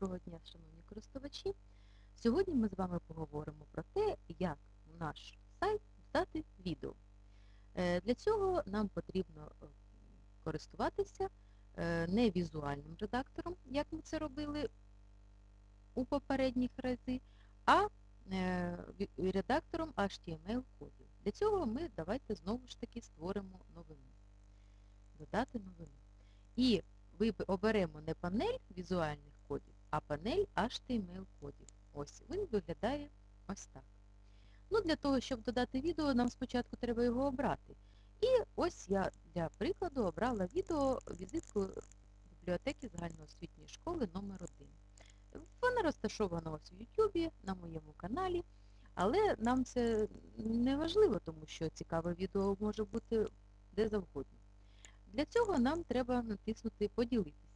Доброго дня, шановні користувачі. Сьогодні ми з вами поговоримо про те, як в наш сайт додати відео. Е, Для цього нам потрібно е, користуватися е, не візуальним редактором, як ми це робили у попередніх рази, а редактором HTML-кодів. Для цього ми давайте знову ж таки створимо новину. Додати новину. І виб- оберемо не панель візуальних а панель HTML-кодів. Ось він виглядає ось так. Ну, для того, щоб додати відео, нам спочатку треба його обрати. І ось я для прикладу обрала відео візитку бібліотеки загальноосвітньої школи номер 1 Вона розташована ось в YouTube, на моєму каналі, але нам це не важливо, тому що цікаве відео може бути де завгодно. Для цього нам треба натиснути Поділитися.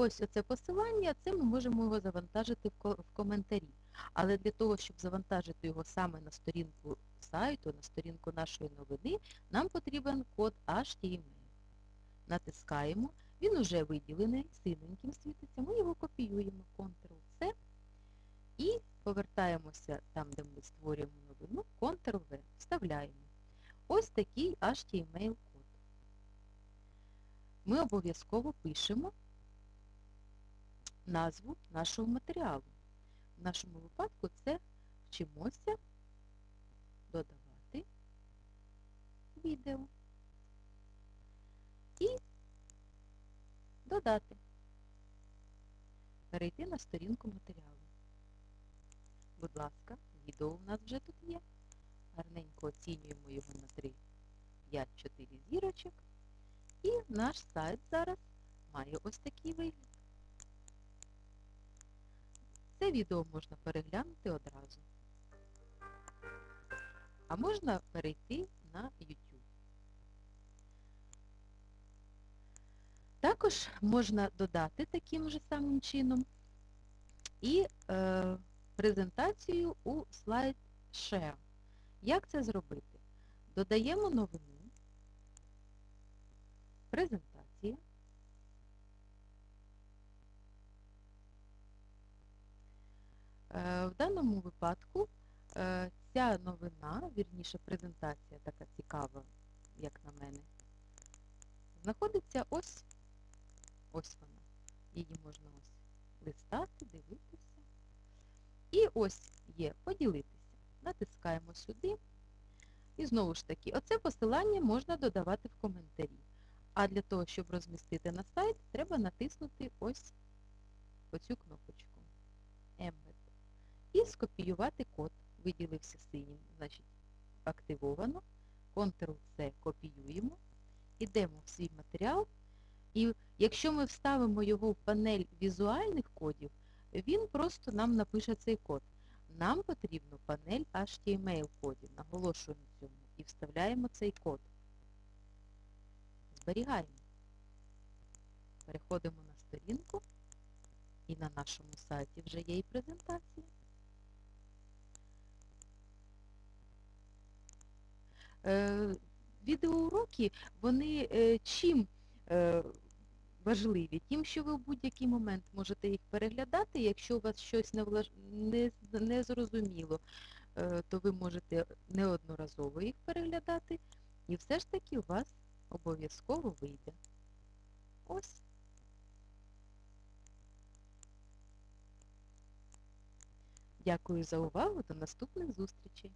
Ось оце посилання, це ми можемо його завантажити в коментарі. Але для того, щоб завантажити його саме на сторінку сайту, на сторінку нашої новини, нам потрібен код HTML. Натискаємо, він уже виділений, синеньким світиться, ми його копіюємо, Ctrl-C і повертаємося там, де ми створюємо новину, Ctrl-V, вставляємо. Ось такий HTML-код. Ми обов'язково пишемо назву нашого матеріалу. В нашому випадку це вчимося додавати відео і додати. Перейти на сторінку матеріалу. Будь ласка, відео у нас вже тут є. Гарненько оцінюємо його на 3, 5, 4 зірочок. І наш сайт зараз має ось такий вигляд. Це відео можна переглянути одразу. А можна перейти на YouTube. Також можна додати таким же самим чином і е, презентацію у SlideShare. Як це зробити? Додаємо новину, презентація, В випадку е, ця новина, вірніше презентація така цікава, як на мене, знаходиться ось, ось вона. Її можна ось листати, дивитися. І ось є поділитися. Натискаємо сюди. І знову ж таки, оце посилання можна додавати в коментарі. А для того, щоб розмістити на сайт, треба натиснути ось оцю кнопочку і скопіювати код. Виділився синім, значить активовано. Ctrl-C копіюємо, йдемо в свій матеріал. І якщо ми вставимо його в панель візуальних кодів, він просто нам напише цей код. Нам потрібно панель HTML кодів, наголошуємо цьому, і вставляємо цей код. Зберігаємо. Переходимо на сторінку, і на нашому сайті вже є і презентація. Відеоуроки, вони е, чим е, важливі? Тим, що ви в будь-який момент можете їх переглядати, якщо у вас щось не, влаж... не, не зрозуміло, е, то ви можете неодноразово їх переглядати, і все ж таки у вас обов'язково вийде. Ось. Дякую за увагу, до наступних зустрічей.